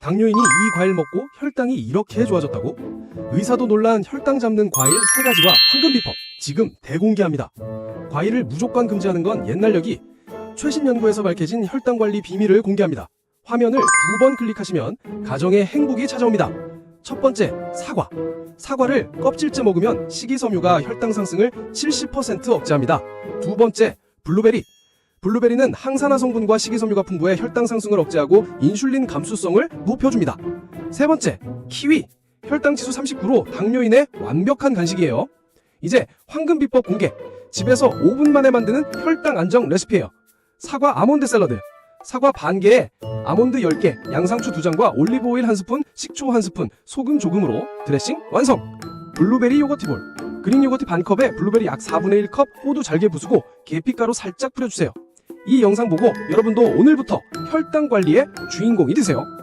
당뇨인이 이 과일 먹고 혈당이 이렇게 좋아졌다고? 의사도 놀란 혈당 잡는 과일 세 가지와 황금 비법 지금 대공개합니다. 과일을 무조건 금지하는 건 옛날력이 최신 연구에서 밝혀진 혈당 관리 비밀을 공개합니다. 화면을 두 번 클릭하시면 가정의 행복이 찾아옵니다. 첫 번째, 사과. 사과를 껍질째 먹으면 식이섬유가 혈당 상승을 70% 억제합니다. 두 번째, 블루베리. 블루베리는 항산화 성분과 식이섬유가 풍부해 혈당 상승을 억제하고 인슐린 감수성을 높여줍니다. 세 번째, 키위. 혈당 지수 39로 당뇨인의 완벽한 간식이에요. 이제 황금 비법 공개. 집에서 5분 만에 만드는 혈당 안정 레시피예요. 사과 아몬드 샐러드. 사과 반 개에 아몬드 10개, 양상추 2장과 올리브 오일 1스푼, 식초 1스푼, 소금 조금으로 드레싱 완성! 블루베리 요거트볼. 그린 요거트 반 컵에 블루베리 약 4분의 1컵 호두 잘게 부수고 계피가루 살짝 뿌려주세요. 이 영상 보고 여러분도 오늘부터 혈당 관리의 주인공이 되세요.